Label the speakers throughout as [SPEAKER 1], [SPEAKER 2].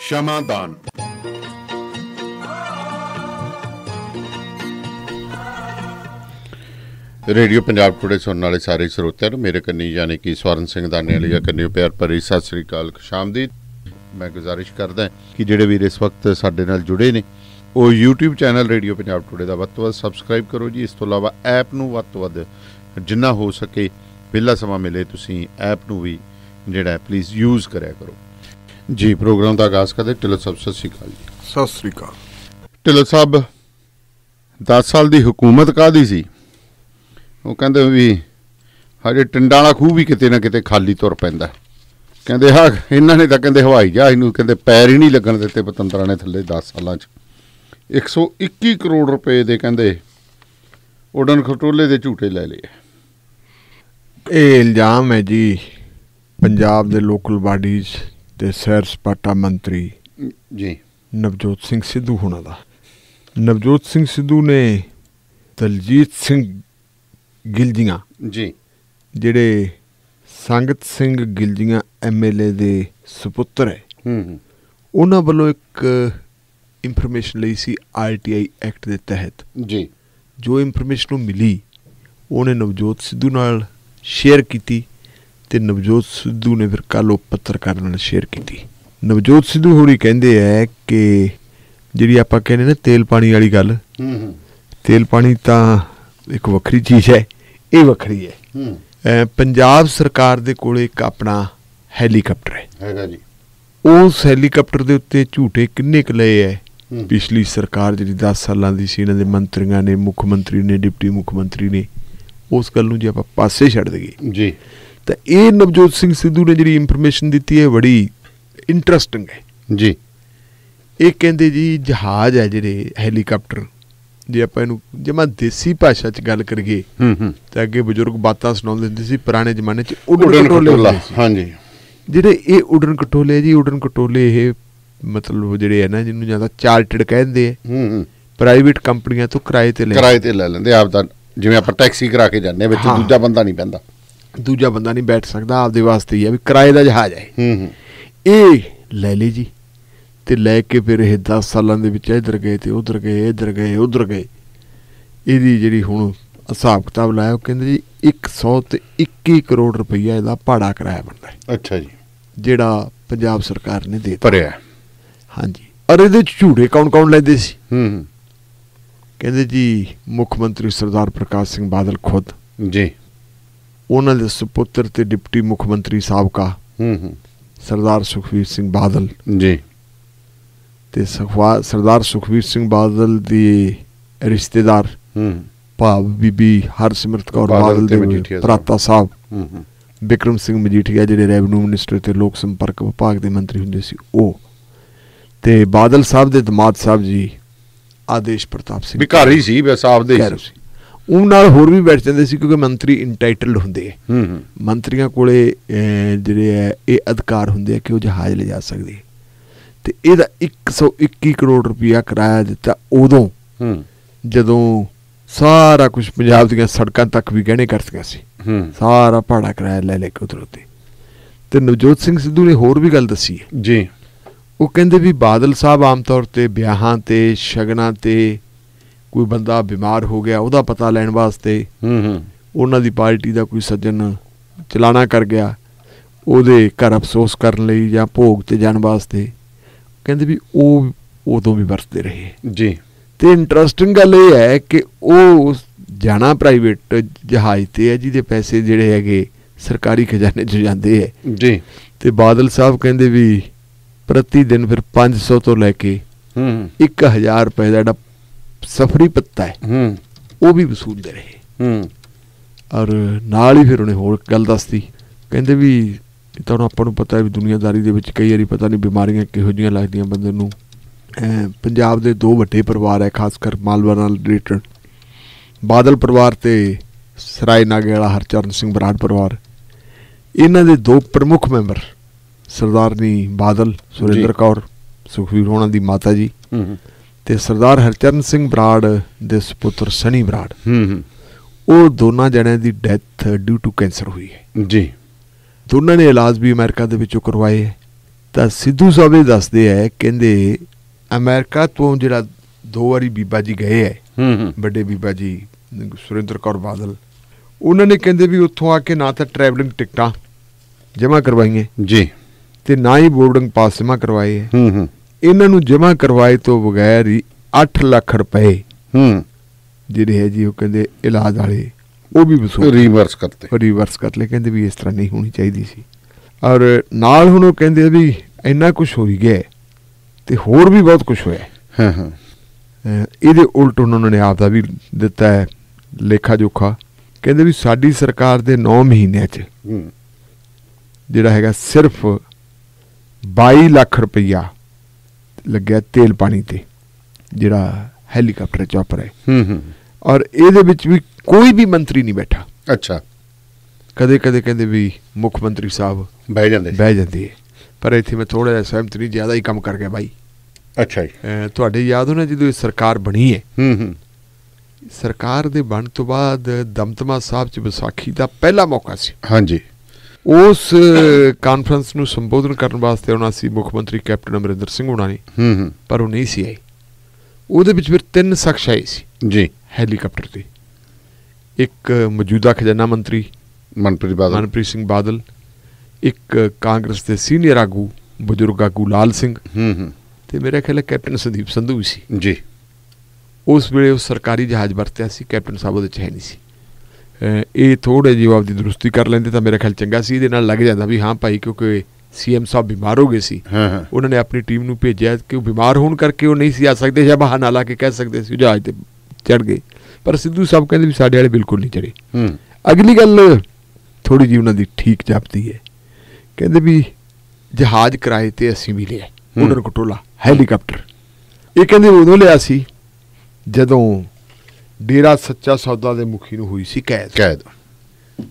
[SPEAKER 1] ਸ਼ਮਾਦਾਨ। Radio Punjab today ਸੁਣਨ ਵਾਲੇ ਸਾਰੇ ਸਰੋਤਿਆਂ ਨੂੰ ਮੇਰੇ ਕੰਨੀ ਯਾਨੀ ਕਿ ਸਵਰਨ ਸਿੰਘ ਦਾਨੇ ਵਾਲੀ ਕੰਨੀ ਪਿਆਰ ਭਰੀ, ਸਤਿ ਸ੍ਰੀ ਅਕਾਲ ਖੁਸ਼ਾਮਦੀਦ ਮੈਂ ਗੁਜ਼ਾਰਿਸ਼ ਕਰਦਾ ਕਿ ਜਿਹੜੇ ਵੀਰ ਇਸ ਵਕਤ ਸਾਡੇ ਨਾਲ ਜੁੜੇ ਨੇ, ਉਹ YouTube channel radio Punjab today ਦਾ ਵੱਧ ਤੋਂ ਵੱਧ ਸਬਸਕ੍ਰਾਈਬ ਕਰੋ ਜੀ। ਇਸ ਤੋਂ ਇਲਾਵਾ ਐਪ ਨੂੰ ਵੱਧ ਤੋਂ ਵੱਧ ਜਿੰਨਾ ਹੋ ਸਕੇ ਪਹਿਲਾ ਸਮਾਂ ਮਿਲੇ, ਤੁਸੀਂ ਐਪ ਨੂੰ ਵੀ ਜਿਹੜਾ ਪਲੀਜ਼ ਯੂਜ਼ ਕਰਿਆ ਕਰੋ। ਜੀ ਪ੍ਰੋਗਰਾਮ ਦਾ ਆਗਾਜ਼ ਕਰਦੇ ਢਿੱਲੋਂ ਸਾਹਿਬ ਸਤਿ ਸ੍ਰੀ ਅਕਾਲ ਜੀ।
[SPEAKER 2] ਸਤਿ ਸ੍ਰੀ ਅਕਾਲ।
[SPEAKER 1] ਢਿੱਲੋਂ ਸਾਹਿਬ 10 ਸਾਲ ਦੀ ਹਕੂਮਤ ਕਾਦੀ ਸੀ? ਉਹ ਕਹਿੰਦੇ ਵੀ ਹਜੇ ਟਿੰਡਾਂ ਵਾਲਾ ਖੂਹ ਵੀ ਕਿਤੇ ਨਾ ਕਿਤੇ ਖਾਲੀ ਤੁਰ ਪੈਂਦਾ। ਕਹਿੰਦੇ ਹਾਂ ਇਹਨਾਂ ਨੇ ਤਾਂ ਕਹਿੰਦੇ ਹਵਾਈ ਜਹਾਜ਼ ਨੂੰ ਕਹਿੰਦੇ ਪੈਰ ਹੀ ਨਹੀਂ ਲੱਗਣ ਦਿੱਤੇ ਪਤੰਤਰਾਂ ਨੇ ਥੱਲੇ 10 ਸਾਲਾਂ 'ਚ। 121 ਕਰੋੜ ਰੁਪਏ ਦੇ ਕਹਿੰਦੇ ਉਡਨ ਖਟੋਲੇ ਦੇ ਝੂਟੇ ਲੈ ਲਏ।
[SPEAKER 2] ਇਹ ਇਲਜ਼ਾਮ ਹੈ ਜੀ ਪੰਜਾਬ ਦੇ ਲੋਕਲ ਬਾਡੀਜ਼ ਤੇ ਸੈਰ ਸਪਾਟਾ ਮੰਤਰੀ
[SPEAKER 1] ਜੀ।
[SPEAKER 2] ਨਵਜੋਤ ਸਿੰਘ ਸਿੱਧੂ ਹੋਣਾ ਦਾ। ਨਵਜੋਤ ਸਿੰਘ ਸਿੱਧੂ ਨੇ ਦਲਜੀਤ ਸਿੰਘ ਗਿਲਜੀਆਂ
[SPEAKER 1] ਜੀ।
[SPEAKER 2] ਜਿਹੜੇ ਸੰਗਤ ਸਿੰਘ ਗਿਲਜੀਆਂ ਐਮਐਲਏ ਦੇ ਸੁਪੁੱਤਰ ਹੈ
[SPEAKER 1] ਹੂੰ
[SPEAKER 2] ਉਹਨਾਂ ਵੱਲੋਂ ਇੱਕ ਇਨਫੋਰਮੇਸ਼ਨ ਲਈ ਸੀ ਆਰਟੀਆਈ ਐਕਟ ਦੇ ਤਹਿਤ।
[SPEAKER 1] ਜੀ।
[SPEAKER 2] ਜੋ ਇਨਫੋਰਮੇਸ਼ਨ ਨੂੰ ਮਿਲੀ ਉਹਨੇ ਨਵਜੋਤ ਸਿੱਧੂ ਨਾਲ ਸ਼ੇਅਰ ਕੀਤੀ। ਤੇ ਨਵਜੋਤ ਸਿੱਧੂ ਨੇ ਫਿਰ ਕੱਲ ਉਹ ਪੱਤਰਕਾਰਾਂ ਨਾਲ ਸ਼ੇਅਰ ਕੀਤੀ। ਨਵਜੋਤ ਸਿੱਧੂ ਹੋਰੀ ਕਹਿੰਦੇ ਐ ਕਿ ਜਿਹੜੀ ਆਪਾਂ ਕਹਿੰਦੇ ਨਾ ਤੇਲ ਪਾਣੀ ਵਾਲੀ ਗੱਲ
[SPEAKER 1] ਹੂੰ ਹੂੰ।
[SPEAKER 2] ਤੇਲ ਪਾਣੀ ਤਾਂ ਇੱਕ ਵੱਖਰੀ ਚੀਜ਼ ਹੈ ਇਹ ਵੱਖਰੀ ਹੈ।
[SPEAKER 1] ਹੂੰ
[SPEAKER 2] ਪੰਜਾਬ ਸਰਕਾਰ ਦੇ ਕੋਲ ਇੱਕ ਆਪਣਾ ਹੈਲੀਕਾਪਟਰ ਹੈ
[SPEAKER 1] ਹੈਗਾ ਜੀ।
[SPEAKER 2] ਉਸ ਹੈਲੀਕਾਪਟਰ ਦੇ ਉੱਤੇ ਝੂਠੇ ਕਿੰਨੇ ਕੁ ਲਏ ਐ। ਪਿਛਲੀ ਸਰਕਾਰ ਜਿਹੜੀ 10 ਸਾਲਾਂ ਦੀ ਸੀ ਇਹਨਾਂ ਦੇ ਮੰਤਰੀਆਂ ਨੇ ਮੁੱਖ ਮੰਤਰੀ ਨੇ ਡਿਪਟੀ ਮੁੱਖ ਮੰਤਰੀ ਨੇ ਉਸ ਗੱਲ ਨੂੰ ਜੇ ਆਪਾਂ ਪਾਸੇ ਛੱਡ ਦਈਏ
[SPEAKER 1] ਜੀ।
[SPEAKER 2] ਤਾਂ ਇਹ ਨਵਜੋਤ ਸਿੰਘ ਸਿੱਧੂ ਨੇ ਜਿਹੜੀ ਇਨਫੋਰਮੇਸ਼ਨ ਦਿੱਤੀ ਹੈ ਬੜੀ ਇੰਟਰਸਟਿੰਗ ਹੈ।
[SPEAKER 1] ਜੀ।
[SPEAKER 2] ਇਹ ਕਹਿੰਦੇ ਜੀ ਜਹਾਜ਼ ਹੈ ਜਿਹੜੇ ਹੈਲੀਕਾਪਟਰ। ਜੇ ਆਪਾਂ ਇਹਨੂੰ ਜਮਾ ਦੇਸੀ ਭਾਸ਼ਾ 'ਚ ਗੱਲ ਕਰੀਏ
[SPEAKER 1] ਹੂੰ ਹੂੰ।
[SPEAKER 2] ਤਾਂ ਅੱਗੇ ਬਜ਼ੁਰਗ ਬਾਤਾਂ ਸੁਣਾਉਂਦੇ ਹੁੰਦੇ ਸੀ ਪੁਰਾਣੇ ਜ਼ਮਾਨੇ 'ਚ ਉਡਣ ਸੀ।
[SPEAKER 1] ਹਾਂਜੀ।
[SPEAKER 2] ਜਿਹੜੇ ਇਹ ਉਡਨ ਕਟੋਲੇ ਜੀ ਉਡਨ ਕਟੋਲੇ ਇਹ ਮਤਲਬ ਜਿਹੜੇ ਹੈ ਨਾ ਜਿਹਨੂੰ ਜ਼ਿਆਦਾ ਚਾਰਟਰਡ ਕਹਿੰਦੇ ਆ।
[SPEAKER 1] ਹੂੰ ਹੂੰ।
[SPEAKER 2] ਪ੍ਰਾਈਵੇਟ ਕੰਪਨੀਆਂ ਤੋਂ ਕਿਰਾਏ ਤੇ ਲੈ
[SPEAKER 1] ਕਿਰਾਏ ਤੇ ਲੈ ਲੈਂਦੇ ਆਪ ਦਾ ਜਿਵੇਂ ਆਪਾਂ ਟੈਕਸੀ ਕਰਾ ਕੇ ਜਾਂਦੇ ਵਿੱਚ। ਦੂਜਾ ਬੰਦਾ ਨਹੀਂ ਪੈਂਦਾ।
[SPEAKER 2] ਦੂਜਾ ਬੰਦਾ ਨਹੀਂ ਬੈਠ ਸਕਦਾ ਆਪਦੇ ਵਾਸਤੇ ਹੀ ਆ ਵੀ ਕਿਰਾਏ ਦਾ ਜਹਾਜ਼ ਹੈ
[SPEAKER 1] ਹੂੰ ਹੂੰ।
[SPEAKER 2] ਇਹ ਲੈ ਲਈ ਜੀ ਤੇ ਲੈ ਕੇ ਫਿਰ ਇਹ 10 ਸਾਲਾਂ ਦੇ ਵਿੱਚ ਇੱਧਰ ਗਏ ਤੇ ਉੱਧਰ ਗਏ ਇੱਧਰ ਗਏ ਉੱਧਰ ਗਏ। ਇਹਦੀ ਜਿਹੜੀ ਹੁਣ ਹਿਸਾਬ ਕਿਤਾਬ ਲਾਇਆ ਉਹ ਕਹਿੰਦੇ ਜੀ 100 ਤੇ 21 ਕਰੋੜ ਰੁਪਈਆ ਇਹਦਾ ਭਾੜਾ ਕਿਰਾਇਆ ਬਣਦਾ ਹੈ।
[SPEAKER 1] ਅੱਛਾ ਜੀ।
[SPEAKER 2] ਜਿਹੜਾ ਪੰਜਾਬ ਸਰਕਾਰ ਨੇ ਦੇ
[SPEAKER 1] ਭਰਿਆ
[SPEAKER 2] ਹਾਂਜੀ। ਔਰ ਇਹਦੇ ਚ ਝੂੜੇ ਕੌਣ ਕੌਣ ਲੈਂਦੇ ਸੀ?
[SPEAKER 1] ਹੂੰ ਹੂੰ।
[SPEAKER 2] ਕਹਿੰਦੇ ਜੀ ਮੁੱਖ ਮੰਤਰੀ ਸਰਦਾਰ ਪ੍ਰਕਾਸ਼ ਸਿੰਘ ਬਾਦਲ ਖੁਦ।
[SPEAKER 1] ਜੀ।
[SPEAKER 2] ਉਹਨਾਂ ਦੇ ਸੁਪੁੱਤਰ ਤੇ ਡਿਪਟੀ ਮੁੱਖ ਮੰਤਰੀ ਸਾਬਕਾ
[SPEAKER 1] ਹੂੰ ਹੂੰ।
[SPEAKER 2] ਸਰਦਾਰ ਸੁਖਵੀਰ ਸਿੰਘ ਬਾਦਲ।
[SPEAKER 1] ਜੀ।
[SPEAKER 2] ਤੇ ਸਰਦਾਰ ਸੁਖਵੀਰ ਸਿੰਘ ਬਾਦਲ ਦੀ ਰਿਸ਼ਤੇਦਾਰ
[SPEAKER 1] ਹੂੰ।
[SPEAKER 2] ਭਾਵ ਬੀਬੀ ਹਰਸਿਮਰਤ ਕੌਰ
[SPEAKER 1] ਬਾਦਲ
[SPEAKER 2] ਦੇ
[SPEAKER 1] ਮਜੀਠੀਆ ਸਾਹਿਬ। ਹੂੰ ਹੂੰ।
[SPEAKER 2] ਵਿਕਰਮ ਸਿੰਘ ਮਜੀਠੀਆ ਜਿਹੜੇ ਰੈਵਨਿਊ ਮਿਨਿਸਟਰ ਤੇ ਲੋਕ ਸੰਪਰਕ ਵਿਭਾਗ ਦੇ ਮੰਤਰੀ ਹੁੰਦੇ ਸੀ ਉਹ। ਤੇ ਬਾਦਲ ਸਾਹਿਬ ਦੇ ਦਮਾਦ ਸਾਹਿਬ ਜੀ ਆਦੇਸ਼ ਪ੍ਰਤਾਪ ਸਿੰਘ
[SPEAKER 1] ਵਿਕਾਰੀ ਸੀ ਬਸ ਆਪਦੇ ਹੀ
[SPEAKER 2] ਖੈਰ ਸੀ। ਉਹ ਨਾਲ ਹੋਰ ਵੀ ਬੈਠ ਜਾਂਦੇ ਸੀ ਕਿਉਂਕਿ ਮੰਤਰੀ ਇੰਟਾਈਟਲਡ ਹੁੰਦੇ
[SPEAKER 1] ਹੂੰ ਹੂੰ।
[SPEAKER 2] ਮੰਤਰੀਆਂ ਕੋਲੇ ਜਿਹੜੇ ਹੈ ਇਹ ਅਧਿਕਾਰ ਹੁੰਦੇ ਆ ਕਿ ਉਹ ਜਹਾਜ਼ ਲੈ ਜਾ ਸਕਦੇ। ਤੇ ਇਹਦਾ 121 ਕਰੋੜ ਰੁਪਇਆ ਕਿਰਾਇਆ ਦਿੱਤਾ ਉਦੋਂ
[SPEAKER 1] ਹੂੰ।
[SPEAKER 2] ਜਦੋਂ ਸਾਰਾ ਕੁਝ ਪੰਜਾਬ ਦੀਆਂ ਸੜਕਾਂ ਤੱਕ ਵੀ ਗਹਿਣੇ ਕਰ ਸਕਿਆ ਸੀ।
[SPEAKER 1] ਹੂੰ।
[SPEAKER 2] ਸਾਰਾ ਭਾੜਾ ਕਿਰਾਇਆ ਲੈ ਲੈ ਕੇ ਉਧਰ ਤੇ ਨਵਜੋਤ ਸਿੰਘ ਸਿੱਧੂ ਨੇ ਹੋਰ ਵੀ ਗੱਲ ਦੱਸੀ ਹੈ।
[SPEAKER 1] ਜੀ।
[SPEAKER 2] ਉਹ ਕਹਿੰਦੇ ਵੀ ਬਾਦਲ ਸਾਹਿਬ ਆਮ ਤੌਰ ਤੇ ਵਿਆਹਾਂ ਤੇ ਸ਼ਗਨਾਂ ਤੇ ਕੋਈ ਬੰਦਾ ਬਿਮਾਰ ਹੋ ਗਿਆ ਉਹਦਾ ਪਤਾ ਲੈਣ ਵਾਸਤੇ
[SPEAKER 1] ਹੂੰ ਹੂੰ।
[SPEAKER 2] ਉਹਨਾਂ ਦੀ ਪਾਰਟੀ ਦਾ ਕੋਈ ਸੱਜਣ ਚਲਾਣਾ ਕਰ ਗਿਆ ਉਹਦੇ ਘਰ ਅਫਸੋਸ ਕਰਨ ਲਈ ਜਾਂ ਭੋਗ ਤੇ ਜਾਣ ਵਾਸਤੇ ਕਹਿੰਦੇ ਵੀ ਉਹ ਉਦੋਂ ਵੀ ਵਰਤਦੇ ਰਹੇ।
[SPEAKER 1] ਜੀ।
[SPEAKER 2] ਤੇ ਇੰਟਰਸਟਿੰਗ ਗੱਲ ਇਹ ਹੈ ਕਿ ਉਹ ਜਾਣਾ ਪ੍ਰਾਈਵੇਟ ਜਹਾਜ਼ ਤੇ ਹੈ ਜਿਹਦੇ ਪੈਸੇ ਜਿਹੜੇ ਹੈਗੇ ਸਰਕਾਰੀ ਖਜ਼ਾਨੇ 'ਚ ਜਾਂਦੇ ਹੈ।
[SPEAKER 1] ਜੀ।
[SPEAKER 2] ਤੇ ਬਾਦਲ ਸਾਹਿਬ ਕਹਿੰਦੇ ਵੀ ਪ੍ਰਤੀ ਦਿਨ ਫਿਰ 500 ਤੋਂ ਲੈ ਕੇ
[SPEAKER 1] ਹੂੰ
[SPEAKER 2] 1000 ਰੁਪਏ ਦਾ ਜਿਹੜਾ ਸਫਰੀ ਪੱਤਾ ਹੈ।
[SPEAKER 1] ਹੂੰ।
[SPEAKER 2] ਉਹ ਵੀ ਵਸੂਲਦੇ ਰਹੇ।
[SPEAKER 1] ਹੂੰ।
[SPEAKER 2] ਔਰ ਨਾਲ ਹੀ ਫਿਰ ਉਹਨੇ ਹੋਰ ਗੱਲ ਦੱਸਤੀ। ਕਹਿੰਦੇ ਵੀ ਇਹ ਤਾਂ ਆਪਾਂ ਨੂੰ ਪਤਾ ਹੈ ਵੀ ਦੁਨੀਆਦਾਰੀ ਦੇ ਵਿੱਚ ਕਈ ਵਾਰੀ ਪਤਾ ਨਹੀਂ ਬਿਮਾਰੀਆਂ ਕਿਹੋ ਜੀਆਂ ਲੱਗਦੀਆਂ ਬੰਦੇ ਨੂੰ। ਪੰਜਾਬ ਦੇ ਦੋ ਵੱਡੇ ਪਰਿਵਾਰ ਹੈ ਖਾਸ ਕਰ ਮਾਲਵਾ ਨਾਲ ਰਿਲੇਟਡ। ਬਾਦਲ ਪਰਿਵਾਰ ਤੇ ਸਰਾਏ ਨਾਗੇ ਵਾਲਾ ਹਰਚਰਨ ਸਿੰਘ ਬਰਾੜ ਪਰਿਵਾਰ। ਇਹਨਾਂ ਦੇ ਦੋ ਪ੍ਰਮੁੱਖ ਮੈਂਬਰ ਸਰਦਾਰਨੀ ਬਾਦਲ ਸੁਰਿੰਦਰ। ਕੌਰ ਸੁਖਵੀਰ ਹੋਣਾ ਦੀ ਮਾਤਾ ਜੀ।
[SPEAKER 1] ਹੂੰ।
[SPEAKER 2] ਤੇ ਸਰਦਾਰ ਹਰਚਰਨ ਸਿੰਘ ਬਰਾੜ ਦੇ ਸੁਪੁੱਤਰ ਸਨੀ ਬਰਾੜ।
[SPEAKER 1] ਹੂੰ ਹੂੰ।
[SPEAKER 2] ਉਹ ਦੋਨਾਂ ਜਣਿਆਂ ਦੀ ਡੈਥ ਡਿਊ ਟੂ ਕੈਂਸਰ ਹੋਈ ਹੈ।
[SPEAKER 1] ਜੀ।
[SPEAKER 2] ਦੋਨਾਂ ਨੇ ਇਲਾਜ ਵੀ ਅਮਰੀਕਾ ਦੇ ਵਿੱਚੋਂ ਕਰਵਾਏ। ਹੈ ਤਾਂ ਸਿੱਧੂ ਸਾਹਿਬ ਇਹ ਦੱਸਦੇ ਐ ਕਹਿੰਦੇ ਅਮਰੀਕਾ ਤੋਂ ਜਿਹੜਾ ਦੋ ਵਾਰੀ ਬੀਬਾ ਜੀ ਗਏ ਐ
[SPEAKER 1] ਹੂੰ ਹੂੰ।
[SPEAKER 2] ਵੱਡੇ ਬੀਬਾ ਜੀ ਸੁਰਿੰਦਰ ਕੌਰ ਬਾਦਲ ਉਹਨਾਂ ਨੇ ਕਹਿੰਦੇ ਵੀ ਉੱਥੋਂ ਆ ਕੇ ਨਾ ਤਾਂ ਟਰੈਵਲਿੰਗ ਟਿਕਟਾਂ ਜਮ੍ਹਾਂ ਕਰਵਾਈਆਂ।
[SPEAKER 1] ਜੀ।
[SPEAKER 2] ਤੇ ਨਾ ਹੀ ਬੋਰਡਿੰਗ ਪਾਸ ਜਮ੍ਹਾਂ ਕਰਵਾਏ ਹੈ।
[SPEAKER 1] ਹੂੰ ਹੂੰ।
[SPEAKER 2] ਇਹਨਾਂ ਨੂੰ ਜਮ੍ਹਾਂ ਕਰਵਾਏ ਤੋਂ ਬਗੈਰ ਹੀ 8 ਲੱਖ ਰੁਪਏ
[SPEAKER 1] ਹੂੰ।
[SPEAKER 2] ਜਿਹੜੇ ਹੈ ਜੀ ਉਹ ਕਹਿੰਦੇ ਇਲਾਜ ਵਾਲੇ ਉਹ ਵੀ ਵਸੂਲ
[SPEAKER 1] ਰਿਵਰਸ ਕਰਤੇ।
[SPEAKER 2] ਰਿਵਰਸ ਕਰ ਲਏ ਕਹਿੰਦੇ ਵੀ ਇਸ ਤਰ੍ਹਾਂ ਨਹੀਂ ਹੋਣੀ ਚਾਹੀਦੀ ਸੀ। ਔਰ ਨਾਲ ਹੁਣ ਉਹ ਕਹਿੰਦੇ ਵੀ ਇੰਨਾ ਕੁਝ ਹੋ ਹੀ ਗਿਆ ਤੇ ਹੋਰ ਵੀ ਬਹੁਤ ਕੁਝ ਹੋਇਆ। ਹੈ।
[SPEAKER 1] ਹਾਂ।
[SPEAKER 2] ਇਹਦੇ ਉਲਟ ਉਹਨਾਂ ਨੇ ਆਪ ਦਾ ਵੀ ਦਿੱਤਾ ਹੈ ਲੇਖਾ ਜੋਖਾ। ਕਹਿੰਦੇ ਵੀ ਸਾਡੀ ਸਰਕਾਰ ਦੇ 9 ਮਹੀਨਿਆਂ 'ਚ
[SPEAKER 1] ਹੂੰ।
[SPEAKER 2] ਜਿਹੜਾ ਹੈਗਾ ਸਿਰਫ 22 ਲੱਖ ਰੁਪਈਆ ਲੱਗਿਆ ਤੇਲ ਪਾਣੀ ਤੇ ਜਿਹੜਾ ਹੈਲੀਕਾਪਟਰ ਚੌਪਰ ਹੈ।
[SPEAKER 1] ਹੂੰ ਹੂੰ।
[SPEAKER 2] ਔਰ ਇਹਦੇ ਵਿੱਚ ਵੀ ਕੋਈ ਵੀ ਮੰਤਰੀ ਨਹੀਂ ਬੈਠਾ।
[SPEAKER 1] ਅੱਛਾ।
[SPEAKER 2] ਕਦੇ ਕਦੇ ਕਹਿੰਦੇ ਵੀ ਮੁੱਖ ਮੰਤਰੀ ਸਾਹਿਬ
[SPEAKER 1] ਬਹਿ ਜਾਂਦੇ।
[SPEAKER 2] ਬਹਿ ਜਾਂਦੇ ਹੈ। ਪਰ ਇੱਥੇ ਮੈਂ ਥੋੜਾ ਜਿਹਾ ਸਹਿਮਤ ਨਹੀਂ ਜ਼ਿਆਦਾ ਹੀ ਕੰਮ ਕਰ ਗਿਆ ਬਾਈ।
[SPEAKER 1] ਅੱਛਾ ਜੀ।
[SPEAKER 2] ਤੁਹਾਡੇ ਯਾਦ ਹੋਣਾ ਜਦੋਂ ਇਹ ਸਰਕਾਰ ਬਣੀ ਹੈ?
[SPEAKER 1] ਹੂੰ ਹੂੰ।
[SPEAKER 2] ਸਰਕਾਰ ਦੇ ਬਣ ਤੋਂ ਬਾਅਦ ਦਮਦਮਾ ਸਾਹਿਬ ਚ ਵਿਸਾਖੀ ਦਾ ਪਹਿਲਾ ਮੌਕਾ ਸੀ।
[SPEAKER 1] ਹਾਂਜੀ।
[SPEAKER 2] ਉਸ ਕਾਨਫਰੰਸ ਨੂੰ ਸੰਬੋਧਨ ਕਰਨ ਵਾਸਤੇ ਆਉਣਾ ਸੀ ਮੁੱਖ ਮੰਤਰੀ ਕੈਪਟਨ ਅਮਰਿੰਦਰ ਸਿੰਘ ਹੋਣਾ ਨੇ।
[SPEAKER 1] ਹੂੰ ਹੂੰ।
[SPEAKER 2] ਪਰ ਉਹ ਨਹੀਂ ਸੀ ਆਏ। ਉਹਦੇ ਵਿੱਚ ਫਿਰ ਤਿੰਨ ਸ਼ਖਸ ਆਏ ਸੀ।
[SPEAKER 1] ਜੀ।
[SPEAKER 2] ਹੈਲੀਕਾਪਟਰ ਤੇ। ਇੱਕ ਮੌਜੂਦਾ ਖਜ਼ਾਨਾ ਮੰਤਰੀ।
[SPEAKER 1] ਮਨਪ੍ਰੀਤ ਬਾਦਲ।
[SPEAKER 2] ਮਨਪ੍ਰੀਤ ਸਿੰਘ ਬਾਦਲ। ਇੱਕ ਕਾਂਗਰਸ ਦੇ ਸੀਨੀਅਰ ਆਗੂ ਬਜ਼ੁਰਗ ਆਗੂ ਲਾਲ ਸਿੰਘ।
[SPEAKER 1] ਹੂੰ ਹੂੰ।
[SPEAKER 2] ਤੇ ਮੇਰਾ ਖਿਆਲ ਕੈਪਟਨ ਸੰਦੀਪ ਸੰਧੂ ਵੀ ਸੀ।
[SPEAKER 1] ਜੀ।
[SPEAKER 2] ਉਸ ਵੇਲੇ ਉਹ ਸਰਕਾਰੀ ਜਹਾਜ਼ ਵਰਤਿਆ ਸੀ ਕੈਪਟਨ ਸਾਹਿਬ ਉਹਦੇ ਚ ਹੈ ਨਹੀਂ ਸੀ। ਇਹ ਥੋੜੇ ਜਿਹੀ ਆਪਦੀ ਦਰੁਸਤੀ ਕਰ ਲੈਂਦੇ ਤਾਂ ਮੇਰਾ ਖਿਆਲ ਚੰਗਾ ਸੀ ਇਹਦੇ ਨਾਲ ਲੱਗ ਜਾਂਦਾ ਵੀ ਹਾਂ ਭਾਈ ਕਿਉਂਕਿ ਸੀਐਮ ਸਾਹਿਬ ਬਿਮਾਰ ਹੋ ਗਏ ਸੀ। ਉਹਨਾਂ ਨੇ ਆਪਣੀ ਟੀਮ ਨੂੰ ਭੇਜਿਆ ਕਿ ਉਹ ਬਿਮਾਰ ਹੋਣ ਕਰਕੇ ਉਹ ਨਹੀਂ ਸੀ ਆ ਸਕਦੇ ਜਾਂ ਬਹਾਨਾ ਲਾ ਕੇ ਕਹਿ ਸਕਦੇ ਸੀ ਜਹਾਜ਼ ਤੇ ਚੜ ਗਏ। ਪਰ ਸਿੱਧੂ ਸਾਹਿਬ ਕਹਿੰਦੇ ਵੀ ਸਾਡੇ ਵਾਲੇ ਬਿਲਕੁਲ ਨਹੀਂ ਚੜੇ ਅਗਲੀ ਗੱਲ ਥੋੜੀ ਜਿਹੀ ਉਹਨਾਂ ਦੀ ਠੀਕ ਜਾਪਦੀ ਹੈ। ਕਹਿੰਦੇ ਵੀ ਜਹਾਜ਼ ਕਿਰਾਏ ਤੇ ਅਸੀਂ ਵੀ ਲਿਆ।
[SPEAKER 1] ਹੂੰ।
[SPEAKER 2] ਉਡਨ ਕਟੋਲਾ ਹੈਲੀਕਾਪਟਰ। ਇਹ ਕਹਿੰਦੇ ਉਦੋਂ ਲਿਆ ਸੀ ਜਦੋਂ ਡੇਰਾ ਸੱਚਾ ਸੌਦਾ ਦੇ ਮੁਖੀ ਨੂੰ ਹੋਈ ਸੀ ਕੈਦ।
[SPEAKER 1] ਕੈਦ।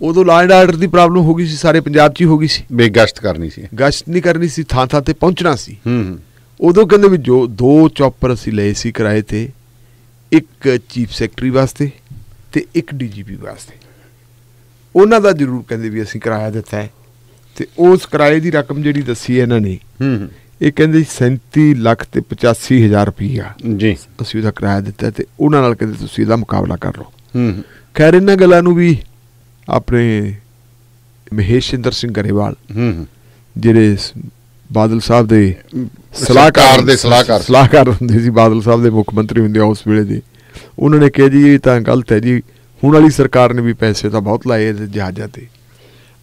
[SPEAKER 2] ਉਦੋਂ ਐਂਡ ਆਰਡਰ ਦੀ ਪ੍ਰੋਬਲਮ ਹੋ ਗਈ ਸੀ ਸਾਰੇ ਪੰਜਾਬ 'ਚ ਹੀ ਹੋ ਗਈ ਸੀ।
[SPEAKER 1] ਬੇਗਸ਼ਤ ਕਰਨੀ ਸੀ।
[SPEAKER 2] ਗਸ਼ਤ ਨਹੀਂ ਕਰਨੀ ਸੀ ਥਾਂ ਥਾਂ ਤੇ ਪਹੁੰਚਣਾ ਸੀ।
[SPEAKER 1] ਹੂੰ ਹੂੰ।
[SPEAKER 2] ਉਦੋਂ ਕਹਿੰਦੇ ਵੀ ਜੋ ਦੋ ਚੌਪਰ ਅਸੀਂ ਲਏ ਸੀ ਕਿਰਾਏ ਤੇ ਇੱਕ ਚੀਫ ਸੈਕਟਰੀ ਵਾਸਤੇ ਤੇ ਇੱਕ ਡੀਜੀਪੀ ਵਾਸਤੇ। ਉਹਨਾਂ ਦਾ ਜ਼ਰੂਰ ਕਹਿੰਦੇ ਵੀ ਅਸੀਂ ਕਿਰਾਇਆ ਦਿੱਤਾ ਹੈ ਤੇ ਉਸ ਕਿਰਾਏ ਦੀ ਰਕਮ ਜਿਹੜੀ ਦੱਸੀ ਹੈ ਇਹਨਾਂ ਨੇ
[SPEAKER 1] ਹੂੰ ਹੂੰ।
[SPEAKER 2] ਇਹ ਕਹਿੰਦੇ 37 ਲੱਖ ਤੇ 85 ਹਜ਼ਾਰ ਰੁਪਈਆ
[SPEAKER 1] ਜੀ।
[SPEAKER 2] ਅਸੀਂ ਉਹਦਾ ਕਿਰਾਇਆ ਦਿੱਤਾ ਤੇ ਉਹਨਾਂ ਨਾਲ ਕਹਿੰਦੇ ਤੁਸੀਂ ਇਹਦਾ ਮੁਕਾਬਲਾ ਕਰ ਲਓ।
[SPEAKER 1] ਹੂੰ
[SPEAKER 2] ਖੈਰ ਇਹਨਾਂ ਗੱਲਾਂ ਨੂੰ ਵੀ ਆਪਣੇ ਮਹੇਸ਼ਿੰਦਰ ਸਿੰਘ ਗਰੇਵਾਲ
[SPEAKER 1] ਹੂੰ
[SPEAKER 2] ਜਿਹੜੇ ਬਾਦਲ ਸਾਹਿਬ ਦੇ
[SPEAKER 1] ਸਰਕਾਰ ਦੇ ਸਲਾਹਕਾਰ।
[SPEAKER 2] ਸਲਾਹਕਾਰ ਹੁੰਦੇ ਸੀ ਬਾਦਲ ਸਾਹਿਬ ਦੇ ਮੁੱਖ ਮੰਤਰੀ ਹੁੰਦੇ ਆ ਉਸ ਵੇਲੇ ਦੇ। ਉਹਨਾਂ ਨੇ ਕਿਹਾ ਜੀ ਇਹ ਤਾਂ ਗਲਤ ਹੈ ਜੀ ਹੁਣ ਵਾਲੀ ਸਰਕਾਰ ਨੇ ਵੀ ਪੈਸੇ ਤਾਂ ਬਹੁਤ ਲਾਏ ਜਹਾਜ਼ਾਂ ਤੇ।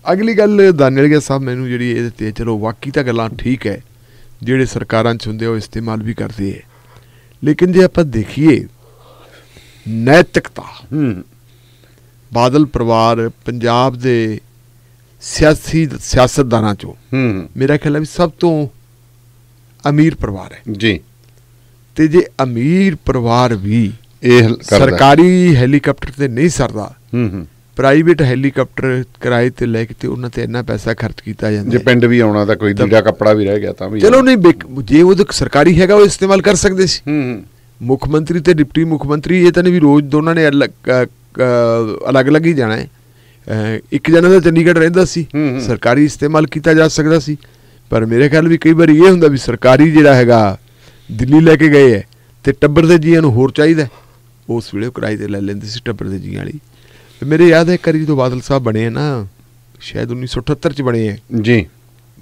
[SPEAKER 2] ਅਗਲੀ ਗੱਲ ਦਾਨੇਲੀਆ ਸਾਹਿਬ ਮੈਨੂੰ ਜਿਹੜੀ ਇਹਦੇ ਤੇ ਚਲੋ ਵਾਕਈ ਤਾਂ ਗੱਲਾਂ ਠੀਕ ਹੈ। ਜਿਹੜੇ ਸਰਕਾਰਾਂ 'ਚ ਹੁੰਦੇ ਉਹ ਇਸਤੇਮਾਲ ਵੀ ਕਰਦੇ ਹੈ ਲੇਕਿਨ ਜੇ ਆਪਾਂ ਦੇਖੀਏ ਨੈਤਿਕਤਾ
[SPEAKER 1] ਹੂੰ।
[SPEAKER 2] ਬਾਦਲ ਪਰਿਵਾਰ ਪੰਜਾਬ ਦੇ ਸਿਆਸੀ ਸਿਆਸਤਦਾਨਾਂ 'ਚੋਂ
[SPEAKER 1] ਹੂੰ।
[SPEAKER 2] ਮੇਰਾ ਖਿਆਲ ਹੈ ਵੀ ਸਭ ਤੋਂ ਅਮੀਰ ਪਰਿਵਾਰ ਹੈ।
[SPEAKER 1] ਜੀ।
[SPEAKER 2] ਤੇ ਜੇ ਅਮੀਰ ਪਰਿਵਾਰ ਵੀ
[SPEAKER 1] ਇਹ
[SPEAKER 2] ਸਰਕਾਰੀ ਹੈਲੀਕਾਪਟਰ ਤੇ ਨਹੀਂ ਸਰਦਾ
[SPEAKER 1] ਹੂੰ ਹੂੰ।
[SPEAKER 2] ਪ੍ਰਾਈਵੇਟ ਹੈਲੀਕਾਪਟਰ ਕਿਰਾਏ ਤੇ ਲੈ ਕੇ ਤੇ ਉਹਨਾਂ ਤੇ ਇੰਨਾ ਪੈਸਾ ਖਰਚ ਕੀਤਾ
[SPEAKER 1] ਜੇ
[SPEAKER 2] ਜਾਂਦਾ ਹੈ।
[SPEAKER 1] ਪਿੰਡ ਵੀ ਆਉਣਾ ਤਾਂ ਕੋਈ ਲੀੜਾ ਕੱਪੜਾ ਵੀ ਰਹਿ ਗਿਆ ਤਾਂ ਵੀ
[SPEAKER 2] ਚਲੋ ਨਹੀਂ ਜੇ ਉਹ ਸਰਕਾਰੀ ਹੈਗਾ ਉਹ ਇਸਤੇਮਾਲ ਕਰ ਸਕਦੇ ਸੀ।
[SPEAKER 1] ਹੂੰ
[SPEAKER 2] ਮੁੱਖ ਮੰਤਰੀ ਤੇ ਡਿਪਟੀ ਮੁੱਖ ਮੰਤਰੀ ਇਹ ਤਾਂ ਨਹੀਂ ਵੀ ਰੋਜ਼ ਦੋਨਾਂ ਨੇ ਅਲੱਗ-ਅਲੱਗ ਹੀ ਜਾਣਾ ਹੈ। ਇੱਕ ਜਣਾ ਤਾਂ ਚੰਡੀਗੜ੍ਹ ਰਹਿੰਦਾ ਸੀ। ਸਰਕਾਰੀ ਇਸਤੇਮਾਲ ਕੀਤਾ ਜਾ ਸਕਦਾ ਸੀ। ਪਰ ਮੇਰੇ ਖਿਆਲ ਵੀ ਕਈ ਵਾਰੀ ਇਹ ਹੁੰਦਾ ਵੀ ਸਰਕਾਰੀ ਜਿਹੜਾ ਹੈਗਾ ਦਿੱਲੀ ਲੈ ਕੇ ਗਏ ਹੈ ਤੇ ਟੱਬਰ ਦੇ ਜੀਆਂ ਨੂੰ ਹੋਰ ਚਾਹੀਦਾ। ਉਸ ਵੇਲੇ ਕਿਰਾਏ ਤੇ ਲੈ ਲੈਂਦੇ ਸੀ ਟੱਬਰ ਦੇ ਜੀਆਂ ਵਾਲੀ। ਤੇ ਮੇਰੇ ਯਾਦ ਹੈ ਕਰੀ ਜਦੋਂ ਬਾਦਲ ਸਾਹਿਬ ਬਣੇ ਨਾ ਸ਼ਾਇਦ 1978 ਚ ਬਣੇ ਹੈ
[SPEAKER 1] ਜੀ।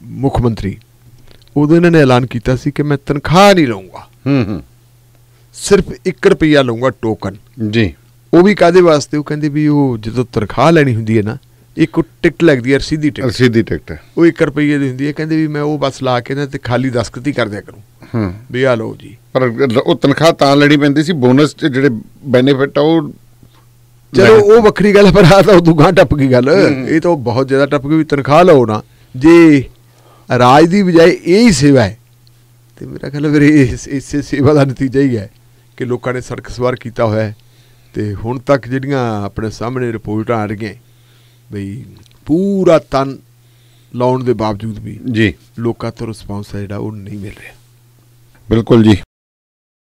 [SPEAKER 2] ਮੁੱਖ ਮੰਤਰੀ। ਉਦੋਂ ਇਹਨਾਂ ਨੇ ਐਲਾਨ ਕੀਤਾ ਸੀ ਕਿ ਮੈਂ ਤਨਖਾਹ ਨਹੀਂ ਲਵਾਂਗਾ
[SPEAKER 1] ਹੂੰ ਹੂੰ।
[SPEAKER 2] ਸਿਰਫ 1 ਰੁਪਿਆ ਲਵਾਂਗਾ ਟੋਕਨ
[SPEAKER 1] ਜੀ।
[SPEAKER 2] ਉਹ ਵੀ ਕਾਦੇ ਵਾਸਤੇ? ਉਹ ਕਹਿੰਦੇ ਵੀ ਉਹ ਜਦੋਂ ਤਨਖਾਹ ਲੈਣੀ ਹੁੰਦੀ ਹੈ ਨਾ ਇੱਕ ਟਿਕਟ ਲੱਗਦੀ ਹੈ ਰਸੀਦੀ ਟਿਕਟ।
[SPEAKER 1] ਰਸੀਦੀ ਟਿਕਟ।
[SPEAKER 2] ਉਹ 1 ਰੁਪਏ ਦੀ ਹੁੰਦੀ ਹੈ। ਕਹਿੰਦੇ ਵੀ ਮੈਂ ਉਹ ਬਸ ਲਾ ਕੇ ਨਾ ਤੇ ਖਾਲੀ ਦਸਖਤ ਹੀ ਕਰ ਦਿਆ ਕਰੂੰ।
[SPEAKER 1] ਹੂੰ।
[SPEAKER 2] ਵੀ ਆ ਲਓ ਜੀ।
[SPEAKER 1] ਪਰ ਉਹ ਤਨਖਾਹ ਤਾਂ ਲੈਣੀ ਪੈਂਦੀ ਸੀ। ਬੋਨਸ ਜਿਹੜੇ ਬੈਨੀਫਿਟ ਆ ਉਹ
[SPEAKER 2] ਚਲੋ ਉਹ ਵੱਖਰੀ ਗੱਲ ਪਰ ਆ ਤਾਂ ਉਦੋਂ ਗਾਂ ਟੱਪ ਗਈ ਗੱਲ। ਇਹ ਤਾਂ ਬਹੁਤ ਜ਼ਿਆਦਾ ਟੱਪ ਗਈ ਵੀ ਤਨਖਾਹ ਲਓ ਨਾ। ਜੇ ਰਾਜ ਦੀ ਬਜਾਏ ਇਹ ਹੀ ਸੇਵਾ ਹੈ ਤੇ ਮੇਰਾ ਖਿਆਲ ਹੈ ਫਿਰ ਇਸ ਇਸੇ ਸੇਵਾ ਦਾ ਨਤੀਜਾ ਹੀ ਹੈ ਕਿ ਲੋਕਾਂ ਨੇ ਸੜਕ ਸਵਾਰ ਕੀਤਾ ਹੋਇਆ ਹੈ। ਤੇ ਹੁਣ ਤੱਕ ਜਿਹੜੀਆਂ ਆਪਣੇ ਸਾਹਮਣੇ ਰਿਪੋਰਟਾਂ ਆ ਰਹੀਆਂ ਬਈ ਪੂਰਾ ਤਨ ਲਾਉਣ ਦੇ ਬਾਵਜੂਦ ਵੀ
[SPEAKER 1] ਜੀ।
[SPEAKER 2] ਲੋਕਾਂ ਤੋਂ ਰਿਸਪਾਂਸ ਹੈ ਜਿਹੜਾ ਉਹ ਨਹੀਂ ਮਿਲ ਰਿਹਾ।
[SPEAKER 1] ਬਿਲਕੁਲ ਜੀ।